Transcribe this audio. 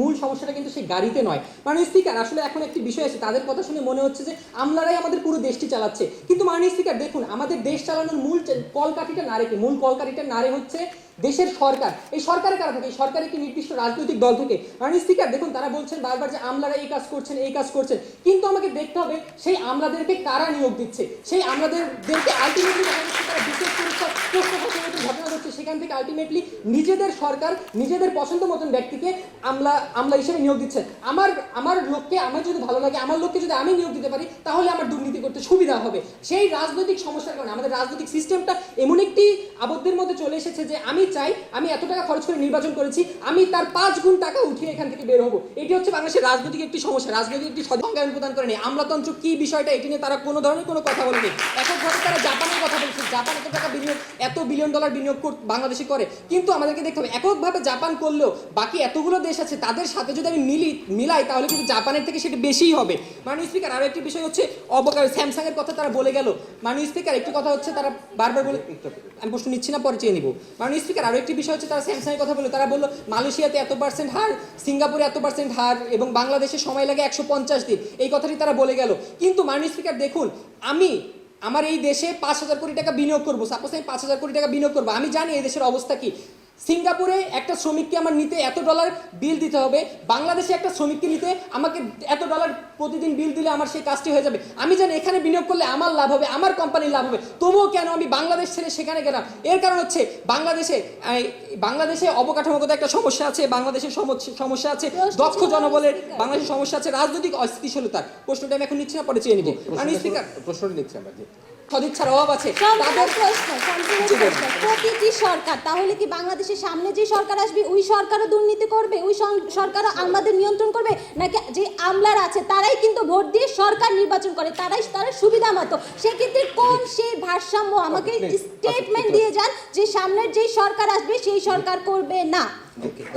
মূল সমস্যাটা কিন্তু সেই গাড়িতে নয়। মাননীয় স্পিকার আসলে এখন একটি বিষয় আছে, তাদের কথা শুনে মনে হচ্ছে যে আমলারাই আমাদের পুরো দেশটি চালাচ্ছে। কিন্তু মাননীয় স্পিকার দেখুন, আমাদের দেশ চালানোর মূল কলকাঠিটা নারে কি? মূল কলকাঠিটা নারে হচ্ছে দেশের সরকার। এই সরকারের কারা থাকে? এই সরকার একটি নির্দিষ্ট রাজনৈতিক দল থেকে? মাননীয় স্পিকার দেখুন, তারা বলছেন বারবার যে আমলারা এই কাজ করছেন, এই কাজ করছেন। কিন্তু আমাকে দেখতে হবে, সেই আমলাদেরকে কারা নিয়োগ দিচ্ছে? সেই আমলাদেরকে আলটিমেটলি বিশেষ পরীক্ষা মতো ঘটনা ঘটছে সেখান থেকে আলটিমেটলি নিজেদের সরকার, নিজেদের পছন্দ মতন ব্যক্তিকে আমলা আমলা হিসেবে নিয়োগ দিচ্ছে। আমার আমার লোককে, আমার যদি ভালো লাগে, আমার লোককে যদি আমি নিয়োগ দিতে পারি, তাহলে আমার দুর্নীতি করতে সুবিধা হবে। সেই রাজনৈতিক সমস্যার কারণে, আমাদের রাজনৈতিক সিস্টেমটা এমন একটি আবদ্ধের মধ্যে চলে এসেছে যে আমি চাই, আমি এত টাকা খরচ করে নির্বাচন করেছি, আমি তার পাঁচ গুণ টাকা উঠিয়ে এখান থেকে বের হব। এটি হচ্ছে বাংলাদেশের রাজনৈতিক একটি সমস্যা। রাজনৈতিক একটি সংজ্ঞায়ন প্রদান করেনি আমলাতন্ত্র কি বিষয়টা এটি নিয়ে তারা কোনো ধরনের কোনো কথা বলেনি। এককভাবে তারা জাপানের কথা বলছে। জাপান এত টাকা বিনিয়োগ, এত বিলিয়ন ডলার বিনিয়োগ কর- বাংলাদেশে করে। কিন্তু আমাদেরকে দেখতে হবে, এককভাবে জাপান করলেও বাকি এতগুলো দেশ আছে, তাদের সাথে যদি আমি মিলি, মিলাই, তাহলে কিন্তু জাপানের থেকে সেটা বেশিই হবে। মাননীয় স্পিকার আরও একটি বিষয় হচ্ছে অবকার স্যামসাং এর কথা তারা বলে গেল। মাননীয় স্পিকার একটি কথা হচ্ছে, তারা বারবার বলে আমি প্রশ্ন নিচ্ছি না, পরে চেয়ে নিব। মাননীয় স্পিকার আরও একটি বিষয় হচ্ছে, তারা স্যামসাং এর কথা বলল, তারা বলল, মালয়েশিয়াতে এত পার্সেন্ট হার, সিঙ্গাপুরে এত পার্সেন্ট হার, এবং বাংলাদেশে সময় লাগে একশো পঞ্চাশ দিন। এই কথাটি তারা বলে গেল। কিন্তু মাননীয় স্পিকার দেখুন, আমি আমার এই দেশে পাঁচ হাজার কোটি টাকা বিনিয়োগ করব সাপোজ আমি পাঁচ হাজার কোটি টাকা বিনিয়োগ করব, আমি জানি এই দেশের অবস্থা কি। সিঙ্গাপুরে একটা শ্রমিককে আমার নিতে এত ডলার বিল দিতে হবে বাংলাদেশে একটা শ্রমিককে নিতে আমাকে এত ডলার প্রতিদিন বিল দিলে আমার সেই কাজটি হয়ে যাবে। আমি জানি এখানে বিনিয়োগ করলে আমার লাভ হবে আমার কোম্পানির লাভ হবে তবুও কেন আমি বাংলাদেশ ছেড়ে সেখানে গেলাম? এর কারণ হচ্ছে বাংলাদেশে বাংলাদেশে অবকাঠামোগত একটা সমস্যা আছে বাংলাদেশের সমস্যা- আছে দক্ষ জনবলের বাংলাদেশের সমস্যা আছে রাজনৈতিক অস্থিতিশীলতার। প্রশ্নটা আমি এখন নিচ্ছি না পরে চেয়ে নিব। আমি স্পিকার। প্রশ্নটি নিচ্ছি আমরা সদিচ্ছার অভাব আছে। প্রতিটি সরকার তাহলে কি বাংলাদেশের সামনে যে সরকার আসবে ওই সরকারও দুর্নীতি করবে ওই সরকারও আমাদের নিয়ন্ত্রণ করবে? নাকি যে আমলার আছে তারাই কিন্তু ভোট দিয়ে সরকার নির্বাচন করে তারাই তারা সুবিধা মতো? সেক্ষেত্রে কোন সেই ভারসাম্য আমাকে স্টেটমেন্ট দিয়ে যান যে সামনের যেই সরকার আসবে সেই সরকার করবে না।